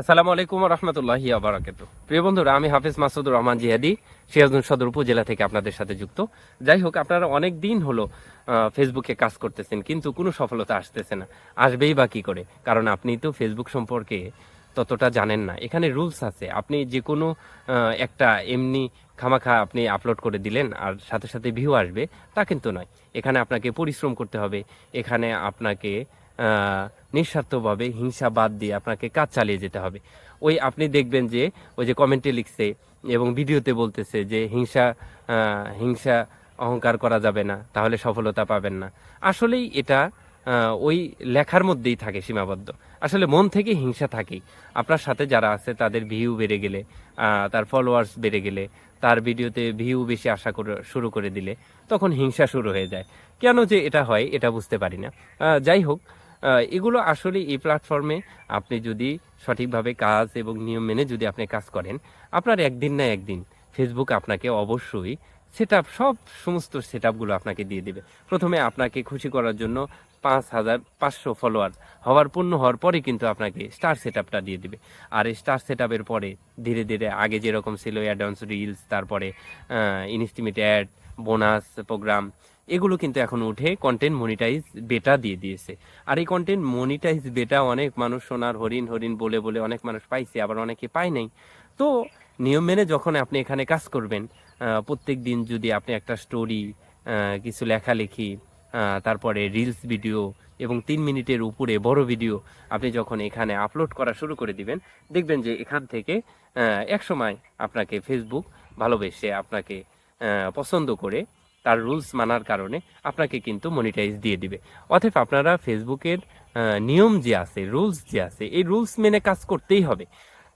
আসসালামু আলাইকুম রহমতুল্লাহি আবরাকাত প্রিয় বন্ধুরা, আমি হাফিজ মাসুদুর রহমান জিহাদি সিরাজগঞ্জ সদর উপজেলা থেকে আপনাদের সাথে যুক্ত। যাই হোক, আপনারা অনেক দিন হলো ফেসবুকে কাজ করতেছেন, কিন্তু কোনো সফলতা আসতেছে না। আসবেই বা কি করে? কারণ আপনি তো ফেসবুক সম্পর্কে ততটা জানেন না। এখানে রুলস আছে। আপনি যে কোনো একটা এমনি খামাখা আপনি আপলোড করে দিলেন, আর সাথে সাথে ভিউ আসবে, তা কিন্তু নয়। এখানে আপনাকে পরিশ্রম করতে হবে। এখানে আপনাকে নিঃস্বার্থভাবে হিংসা বাদ দিয়ে আপনাকে কাজ চালিয়ে যেতে হবে। ওই আপনি দেখবেন যে, ওই যে কমেন্টে লিখছে এবং ভিডিওতে বলতেছে যে, হিংসা হিংসা অহংকার করা যাবে না, তাহলে সফলতা পাবেন না। আসলেই এটা ওই লেখার মধ্যেই থাকে, সীমাবদ্ধ। আসলে মন থেকে হিংসা থাকেই। আপনার সাথে যারা আছে, তাদের ভিউ বেড়ে গেলে তার ফলোয়ার্স বেড়ে গেলে, তার ভিডিওতে ভিউ বেশি আশা করে, শুরু করে দিলে, তখন হিংসা শুরু হয়ে যায়। কেন যে এটা হয়, এটা বুঝতে পারি না। যাই হোক এগুলো আসলে এই প্ল্যাটফর্মে আপনি যদি সঠিকভাবে কাজ এবং নিয়ম মেনে যদি আপনি কাজ করেন, আপনার একদিন না একদিন ফেসবুক আপনাকে অবশ্যই সেট সব সমস্ত সেট আপনাকে দিয়ে দেবে। প্রথমে আপনাকে খুশি করার জন্য পাঁচ হাজার পাঁচশো ফলোয়ার হওয়ার, পূর্ণ হওয়ার পরে কিন্তু আপনাকে স্টার সেট দিয়ে দেবে। আর এই স্টার সেট পরে ধীরে ধীরে আগে যেরকম ছিল অ্যাডভান্স রিলস তারপরে ইনস্টিমেট অ্যাড বোনাস প্রোগ্রাম এগুলো কিন্তু এখন উঠে কন্টেন্ট মনিটাইজ বেটা দিয়ে দিয়েছে। আর এই কন্টেন্ট মনিটাইজ বেটা অনেক মানুষ সোনার হরিণ হরিণ বলে বলে অনেক মানুষ পাইছে, আবার অনেকে পায় নাই। তো নিয়ম মেনে যখন আপনি এখানে কাজ করবেন প্রত্যেক দিন যদি আপনি একটা স্টোরি কিছু লেখালেখি তারপরে রিলস ভিডিও এবং তিন মিনিটের উপরে বড় ভিডিও আপনি যখন এখানে আপলোড করা শুরু করে দিবেন, দেখবেন যে এখান থেকে এক সময় আপনাকে ফেসবুক ভালোবেসে আপনাকে পছন্দ করে তার রুলস মানার কারণে আপনাকে কিন্তু মনিটাইজ দিয়ে দিবে। অতএব আপনারা ফেসবুকের নিয়ম যে আছে, রুলস যে আছে, এই রুলস মেনে কাজ করতেই হবে।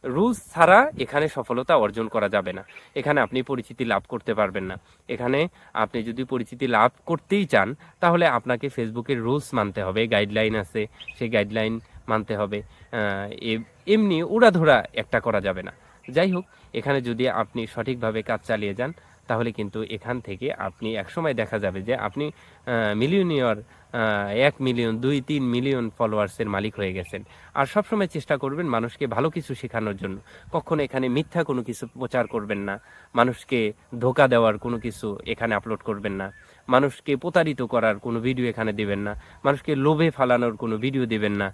রুলস ছাড়া এখানে সফলতা অর্জন করা যাবে না। এখানে আপনি পরিচিতি লাভ করতে পারবেন না। এখানে আপনি যদি পরিচিতি লাভ করতেই চান, তাহলে আপনাকে ফেসবুকের রুলস মানতে হবে। গাইডলাইন আছে, সেই গাইডলাইন মানতে হবে। এমনি উড়াধুরা একটা করা যাবে না। যাই হোক, এখানে যদি আপনি সঠিকভাবে কাজ চালিয়ে যান তাহলে কিন্তু এখান থেকে আপনি একসময় দেখা যাবে যে আপনি মিলিয়নিয়র এক মিলিয়ন দুই, তিন মিলিয়ন ফলোয়ার্সের মালিক হয়ে গেছেন। আর সবসময় চেষ্টা করবেন মানুষকে ভালো কিছু শেখানোর জন্য। কখনো এখানে মিথ্যা কোনো কিছু প্রচার করবেন না। মানুষকে ধোকা দেওয়ার কোনো কিছু এখানে আপলোড করবেন না। মানুষকে প্রতারিত করার কোনো ভিডিও এখানে দেবেন না। মানুষকে লোভে ফালানোর কোনো ভিডিও দেবেন না।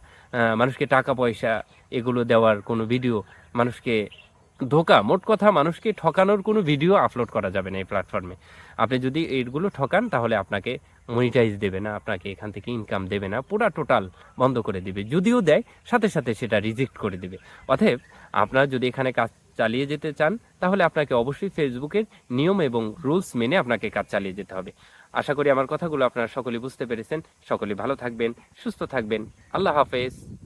মানুষকে টাকা পয়সা এগুলো দেওয়ার কোনো ভিডিও মানুষকে ধোকা। মোট কথা মানুষকে ঠকানোর কোনো ভিডিও আপলোড করা যাবে না এই প্ল্যাটফর্মে আপনি যদি এইগুলো ঠকান, তাহলে আপনাকে মনিটাইজ দেবে না, আপনাকে এখান থেকে ইনকাম দেবে না, পুরা টোটাল বন্ধ করে দিবে। যদিও দেয়, সাথে সাথে সেটা রিজেক্ট করে দিবে। অতএব, আপনারা যদি এখানে কাজ চালিয়ে যেতে চান, তাহলে আপনাকে অবশ্যই ফেসবুকের নিয়ম এবং রুলস মেনে আপনাকে কাজ চালিয়ে যেতে হবে। আশা করি আমার কথাগুলো আপনারা সকলে বুঝতে পেরেছেন। সকলে ভালো থাকবেন, সুস্থ থাকবেন। আল্লাহ হাফেজ।